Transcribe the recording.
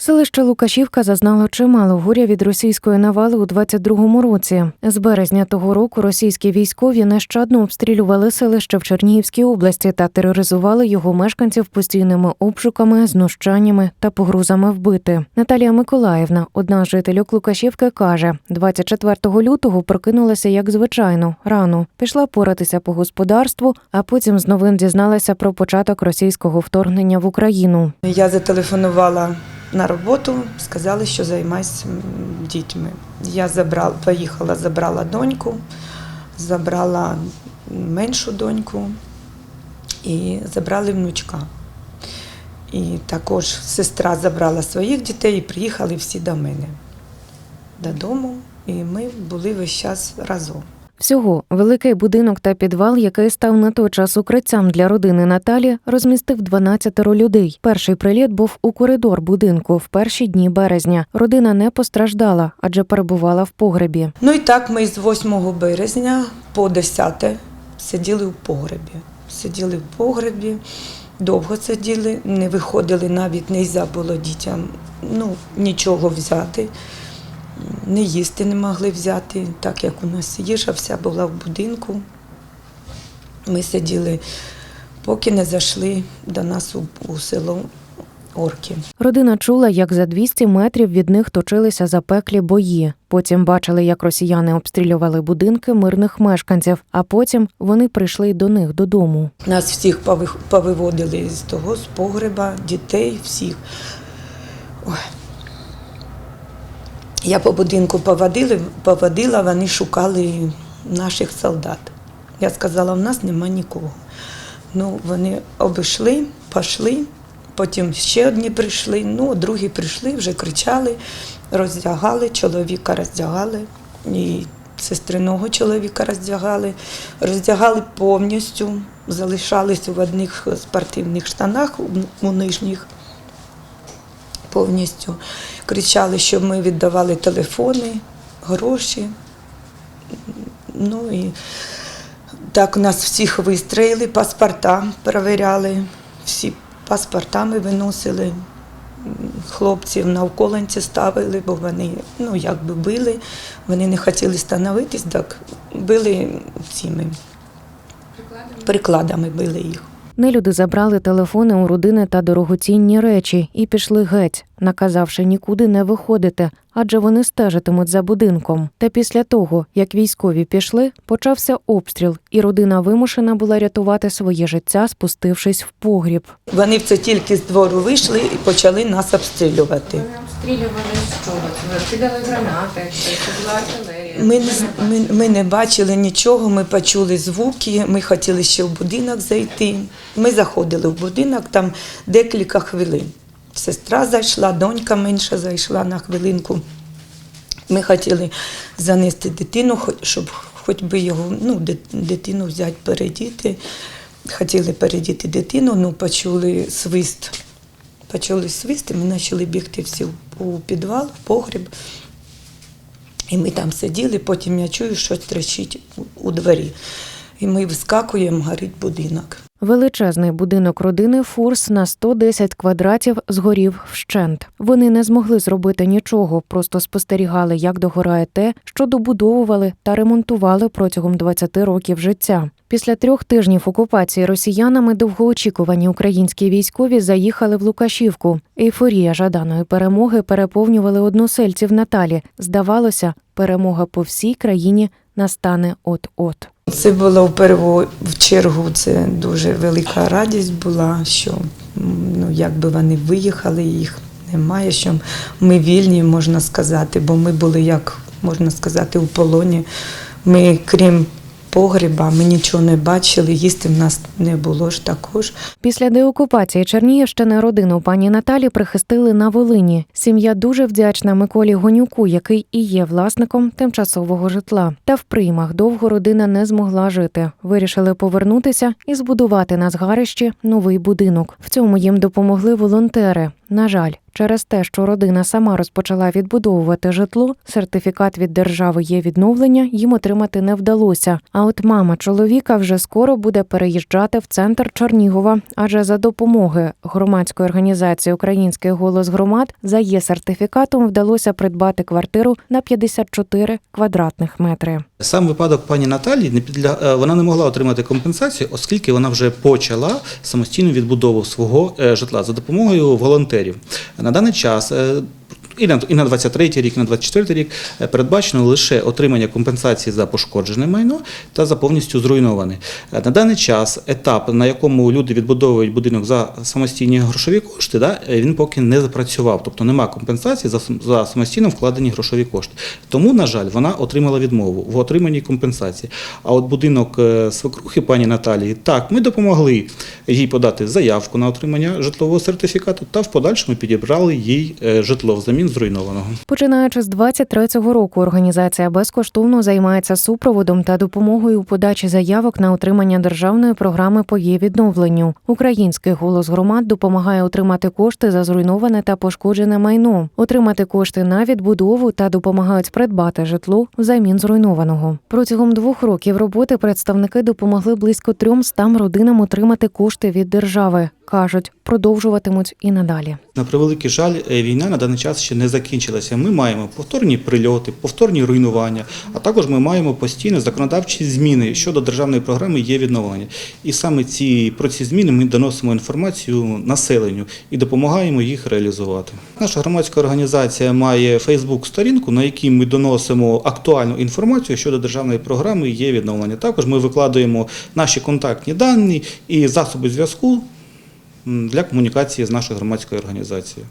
Селище Лукашівка зазнало чимало горя від російської навали у 22-му році. З березня того року російські військові нещадно обстрілювали селище в Чернігівській області та тероризували його мешканців постійними обшуками, знущаннями та погрозами вбити. Наталія Миколаївна, одна з жительок Лукашівки, каже: 24 лютого прокинулася як звичайно, рано пішла поратися по господарству, а потім з новин дізналася про початок російського вторгнення в Україну. Я зателефонувала на роботу, сказали, що займаюся дітьми. Я забрала, поїхала, забрала доньку, забрала меншу доньку і забрали внучка. І також сестра забрала своїх дітей і приїхали всі до мене додому. І ми були весь час разом. Всього великий будинок та підвал, який став на той час укриттям для родини Наталі, розмістив 12 людей. Перший приліт був у коридор будинку в перші дні березня. Родина не постраждала, адже перебувала в погребі. Ну і так ми з 8 березня по 10 сиділи в погребі. Сиділи в погребі, довго сиділи, не виходили, навіть не можна було дітям ну, нічого взяти. Не їсти не могли взяти, так як у нас їжа вся була в будинку. Ми сиділи, поки не зайшли до нас у, у село Орки. Родина чула, як за 200 метрів від них точилися запеклі бої. Потім бачили, як росіяни обстрілювали будинки мирних мешканців, а потім вони прийшли до них додому. Нас всіх повиводили з того, з погреба, дітей, всіх. Ой. Я по будинку поводили, поводила, вони шукали наших солдат. Я сказала, в нас нема нікого. Ну, вони обійшли, пішли, потім ще одні прийшли, ну, другі прийшли, вже кричали, роздягали, чоловіка роздягали, і сестриного чоловіка роздягали, роздягали повністю, залишались в одних спортивних штанах, у- у нижніх повністю. Кричали, щоб ми віддавали телефони, гроші. Ну і так нас всіх вистроїли, паспорта перевіряли, всі паспорта ми виносили. Хлопців на околанці ставили, бо вони ну, якби били, вони не хотіли становитись, так били цими прикладами били їх. Нелюди забрали телефони у родини та дорогоцінні речі і пішли геть, наказавши нікуди не виходити, адже вони стежитимуть за будинком. Та після того, як військові пішли, почався обстріл, і родина вимушена була рятувати своє життя, спустившись в погріб. Вони в це тільки з двору вийшли і почали нас обстрілювати. Обстрілювали чого? Кидали гранати, чи це була артилерія? Ми не, ми, ми не бачили нічого, ми почули звуки, ми хотіли ще в будинок зайти. Ми заходили в будинок, там декілька хвилин. Сестра зайшла, донька менша зайшла на хвилинку. Ми хотіли занести дитину, щоб хоч би його, ну, дитину взяти, передіти. Хотіли передіти дитину, ну почули свист. Почули свист, і ми почали бігти всі у підвал, в погріб. І ми там сиділи, потім я чую, щось трещить у дворі. І ми вискакуємо, горить будинок. Величезний будинок родини Фурс на 110 квадратів згорів вщент. Вони не змогли зробити нічого, просто спостерігали, як догорає те, що добудовували та ремонтували протягом 20 років життя. Після трьох тижнів окупації росіянами довгоочікувані українські військові заїхали в Лукашівку. Ейфорія жаданої перемоги переповнювали односельців Наталі. Здавалося, перемога по всій країні настане от-от. Це було в першу чергу. Це дуже велика радість була, що ну, якби вони виїхали, їх немає, що ми вільні, можна сказати, бо ми були, як можна сказати, у полоні. Ми, крім погреба, ми нічого не бачили, їсти в нас не було ж також. Після деокупації Чернігівщини родину пані Наталі прихистили на Волині. Сім'я дуже вдячна Миколі Гонюку, який і є власником тимчасового житла. Та в приймах довго родина не змогла жити. Вирішили повернутися і збудувати на згарищі новий будинок. В цьому їм допомогли волонтери. На жаль, Через те, що родина сама розпочала відбудовувати житло, сертифікат від держави є відновлення їм отримати не вдалося. А от мама чоловіка вже скоро буде переїжджати в центр Чернігова, адже за допомоги громадської організації Український голос громад за є сертифікатом вдалося придбати квартиру на 54 квадратних метри. Сам випадок пані Наталії не підля... е, вона не могла отримати компенсацію, оскільки вона вже почала самостійну відбудову свого е, житла за допомогою волонтерів. На даний час. І на, і на 23 рік, і на 24-й рік е, передбачено лише отримання компенсації за пошкоджене майно та за повністю зруйноване. Е, На даний час етап, на якому люди відбудовують будинок за самостійні грошові кошти, да, е, він поки не запрацював, тобто нема компенсації за, за самостійно вкладені грошові кошти. Тому, на жаль, вона отримала відмову в отриманні компенсації. А от будинок свекрухи пані Наталії, так, ми допомогли їй подати заявку на отримання житлового сертифікату та в подальшому підібрали їй житло взамін зруйнованого. Починаючи з 23-го року, організація безкоштовно займається супроводом та допомогою у подачі заявок на отримання державної програми по її відновленню. Український голос громад допомагає отримати кошти за зруйноване та пошкоджене майно, отримати кошти на відбудову та допомагають придбати житло взамін зруйнованого. Протягом двох років роботи представники допомогли близько 300 родинам отримати кошти від держави. кажуть, продовжуватимуть і надалі. На превеликий жаль, е, війна на даний час ще не закінчилася. Ми маємо повторні прильоти, повторні руйнування, а також ми маємо постійно законодавчі зміни щодо державної програми є відновлення. І саме ці про ці зміни ми доносимо інформацію населенню і допомагаємо їх реалізувати. Наша громадська організація має Фейсбук-сторінку, на якій ми доносимо актуальну інформацію щодо державної програми є відновлення. Також ми викладаємо наші контактні дані і засоби зв'язку для комунікації з нашою громадською організацією.